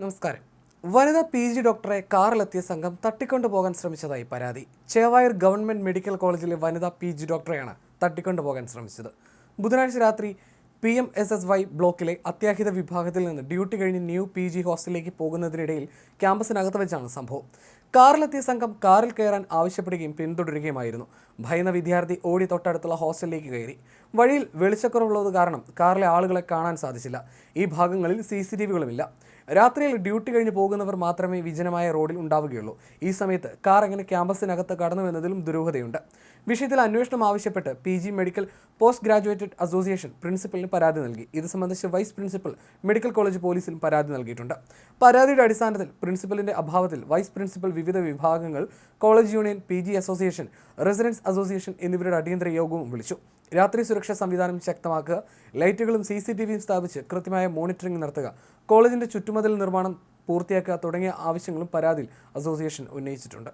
നമസ്കാരം. വനിതാ P G ഡോക്ടറെ കാറിലെത്തിയ സംഘം തട്ടിക്കൊണ്ടുപോകാൻ ശ്രമിച്ചതായി പരാതി. ചേവായൂർ ഗവൺമെന്റ് മെഡിക്കൽ കോളേജിലെ വനിതാ പി ജി ഡോക്ടറെയാണ് തട്ടിക്കൊണ്ടുപോകാൻ ശ്രമിച്ചത്. ബുധനാഴ്ച രാത്രി P M S S Y ബ്ലോക്കിലെ അത്യാഹിത വിഭാഗത്തിൽ നിന്ന് ഡ്യൂട്ടി കഴിഞ്ഞ് ന്യൂ പി ജി ഹോസ്റ്റലിലേക്ക് പോകുന്നതിനിടയിൽ ക്യാമ്പസിനകത്ത് വെച്ചാണ് സംഭവം. കാറിലെത്തിയ സംഘം കാറിൽ കയറാൻ ആവശ്യപ്പെടുകയും പിന്തുടരുകയുമായിരുന്നു. ഭയന്ന വിദ്യാർത്ഥി ഓടി തൊട്ടടുത്തുള്ള ഹോസ്റ്റലിലേക്ക് കയറി. വഴിയിൽ വെളിച്ചക്കുറവുള്ളത് കാരണം കാറിലെ ആളുകളെ കാണാൻ സാധിച്ചില്ല. ഈ ഭാഗങ്ങളിൽ സി സി ടി വികളുമില്ല. രാത്രിയിൽ ഡ്യൂട്ടി കഴിഞ്ഞ് പോകുന്നവർ മാത്രമേ വിജനമായ റോഡിൽ ഉണ്ടാവുകയുള്ളൂ. ഈ സമയത്ത് കാർ എങ്ങനെ ക്യാമ്പസിനകത്ത് കടന്നു എന്നതിലും ദുരൂഹതയുണ്ട്. വിഷയത്തിൽ അന്വേഷണം ആവശ്യപ്പെട്ട് P G medical post graduated association പ്രിൻസിപ്പലിന് പരാതി നൽകി. ഇത് സംബന്ധിച്ച് വൈസ് പ്രിൻസിപ്പൽ മെഡിക്കൽ കോളേജ് പോലീസിലും പരാതി നൽകിയിട്ടുണ്ട്. പരാതിയുടെ അടിസ്ഥാനത്തിൽ പ്രിൻസിപ്പലിന്റെ അഭാവത്തിൽ വൈസ് പ്രിൻസിപ്പൽ വിവിധ വിഭാഗങ്ങൾ college union P G association residents association എന്നിവരുടെ അടിയന്തര യോഗവും വിളിച്ചു. രാത്രി സുരക്ഷാ സംവിധാനം ശക്തമാക്കുക ലൈറ്റുകളും സി സി ടി വിയും സ്ഥാപിച്ച് കൃത്യമായ മോണിറ്ററിംഗ് നടത്തുക കോളേജിന്റെ ചുറ്റുമതിൽ നിർമ്മാണം പൂർത്തിയാക്കുക തുടങ്ങിയ ആവശ്യങ്ങളും പരാതിയിൽ അസോസിയേഷൻ ഉന്നയിച്ചിട്ടുണ്ട്.